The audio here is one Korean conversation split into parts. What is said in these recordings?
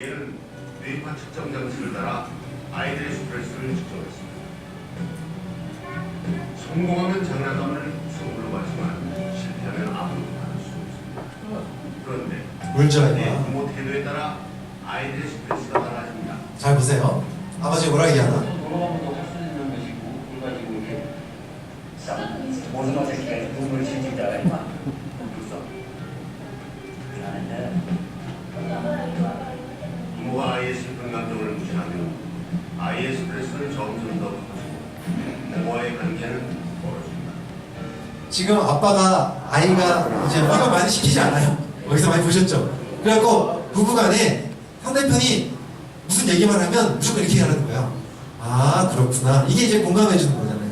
얘는 뇌파 측정 장치를 따라 아이들의 스트레스를 측정했습니다. 성공하면 장난감을 선물로 받지만 실패하면 아무것도 받을 수 없습니다. 그런데 내 말고. 부모 태도에 따라 아이들의 스트레스가 달라집니다. 잘 보세요. 아버지가 뭐라 얘기하나? 돌아가면서 할수 있는 것이고 그걸 가지고 이렇게 싹 모든 것에 이렇게 눈물 지금 아빠가 아이가 이제 이거 많이 시키지 않아요? 어디서 많이 보셨죠? 그래갖고 부부간에 상대편이 무슨 얘기만 하면 무조건 이렇게 하는 거야. 아 그렇구나. 이게 이제 공감해 주는 거잖아요.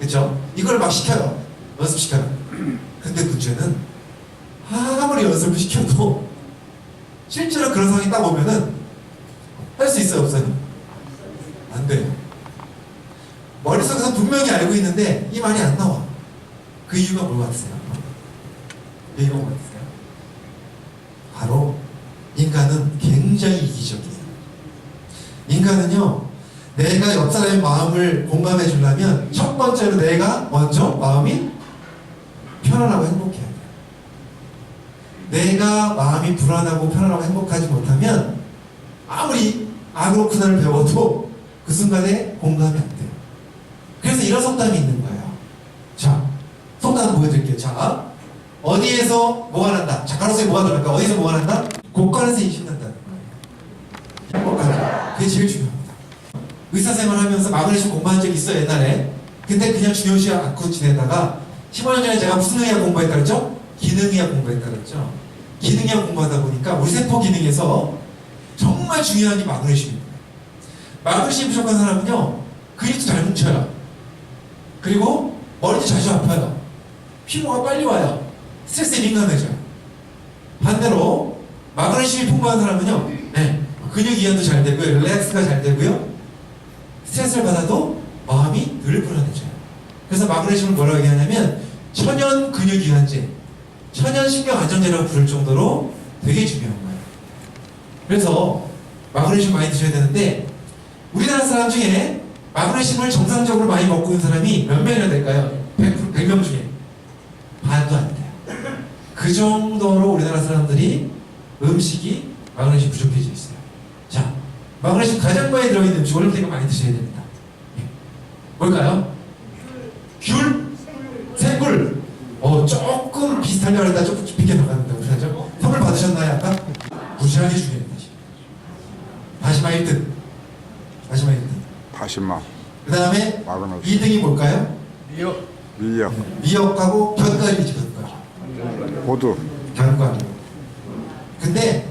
그쵸? 이걸 막 시켜요. 연습 시켜요. 근데 문제는 아무리 연습을 시켜도 실제로 그런 상황이 딱 오면은 할 수 있어요 없어요? 안 돼요. 머릿속에서 분명히 알고 있는데 이 말이 안 나와. 그 이유가 뭐 같으세요? 그 이유가 뭐 같으세요? 바로 인간은 굉장히 이기적이에요. 인간은요, 내가 옆 사람의 마음을 공감해 주려면 첫 번째로 내가 먼저 마음이 편안하고 행복해야 돼요. 내가 마음이 불안하고 편안하고 행복하지 못하면 아무리 아그로크나를 배워도 그 순간에 공감이 안 돼요. 그래서 이런 속담이 있는 속담 보여드릴게요. 자, 어디에서 뭐가 난다? 작가로서 뭐가 들어갈까? 어디서 뭐가 난다? 곳간에서 거예요. 행복하다. 그게 제일 중요합니다. 의사생활 하면서 마그네슘 공부한 적 있어요, 옛날에. 근데 그냥 중요시 않고 지내다가 15년 전에 제가 무슨 의학 공부했다 그랬죠? 기능의학 공부했다 그랬죠? 기능의학 공부하다 보니까 우리 세포 기능에서 정말 중요한 게 마그네슘입니다. 마그네슘 부족한 사람은요, 근육도 잘 뭉쳐요. 그리고 머리도 자주 아파요. 피부가 빨리 와요. 스트레스에 민감해져요. 반대로 마그네슘이 풍부한 사람은요, 네, 근육 이완도 잘 되고요, 릴렉스가 잘 되고요, 스트레스를 받아도 마음이 늘 불안해져요. 그래서 마그네슘을 뭐라고 얘기하냐면 천연 근육 이완제, 천연 신경 안정제라고 부를 정도로 되게 중요한 거예요. 그래서 마그네슘 많이 드셔야 되는데 우리나라 사람 중에 마그네슘을 정상적으로 많이 먹고 있는 사람이 몇 명이나 될까요? 100, 100명 중에. 그 정도로 우리나라 사람들이 음식이 마그네슘 부족해져 있어요. 자, 마그네슘 가장 많이 들어있는 음식 원래부터 많이 드셔야 됩니다. 예. 뭘까요? 귤, 생굴. 어, 조금 비슷하려고 했다 조금 비켜 나갔는데 어떡하죠? 선물 받으셨나요 아까? 무지하게 중요합니다. 다시마 1등. 다시마 1등. 다시마, 그 다음에 마그네슘, 2등이 뭘까요? 미역, 미역하고 견과류지 견과류. 호두, 견과류. 근데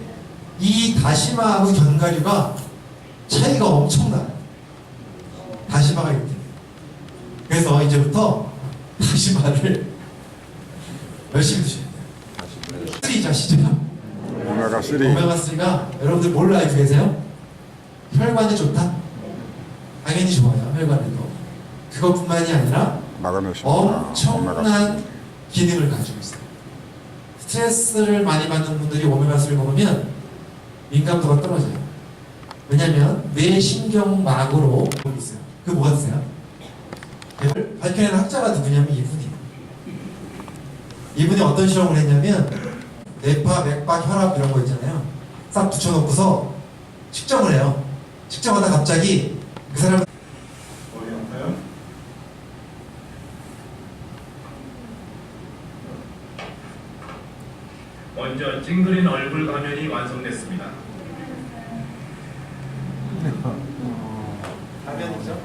이 다시마하고 견과류가 차이가 엄청나요. 다시마가 1등. 그래서 이제부터 다시마를 열심히 드셔야 돼요. 3 아시죠? 오메가 3, 오메가 3가 여러분들 뭘 알고 계세요? 혈관에 좋다? 당연히 좋아요. 혈관에도. 그것뿐만이 아니라 아, 오메가 3. 엄청난 기능을 가지고 있어요. 스트레스를 많이 받는 분들이 오메가3를 먹으면 민감도가 떨어져요. 왜냐면 뇌 신경막으로 있어요. 그 뭐가? 이걸 밝혀낸 학자가 누구냐면 이분이에요. 이분이 어떤 실험을 했냐면 뇌파, 맥박, 혈압 이런 거 있잖아요. 싹 붙여놓고서 측정을 해요. 측정하다 갑자기 그 사람 머리 아파요? 먼저 찡그린 얼굴 가면이 완성됐습니다. 가면이죠.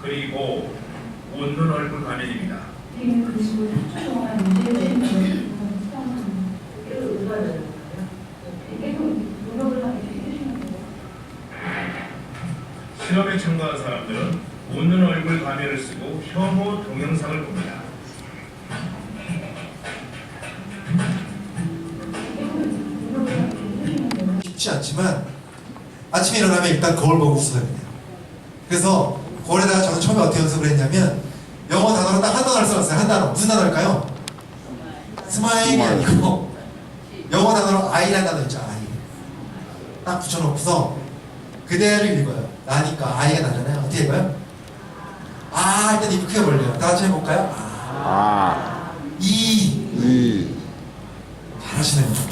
그리고 웃는 얼굴 가면입니다. 실험에 참가한 사람들은 웃는 얼굴 가면을 쓰고 혐오 동영상을 봅니다. 쉽지 않지만 아침에 일어나면 일단 거울 보고 웃어야 돼요. 그래서 거울에다가 저는 처음에 어떻게 연습을 했냐면 영어 단어로 딱 한 단어를 써놨어요. 한 단어. 무슨 단어일까요? 스마일이 아니고 영어 단어로 아이라는 단어 있죠. 아이. 딱 붙여놓고서 그대를 읽어요. 나니까 아이가 나잖아요. 어떻게 읽어요? 아 일단 입 크게 벌려요. 다 같이 해볼까요? 아. 아. 이. 이. 잘하시네요.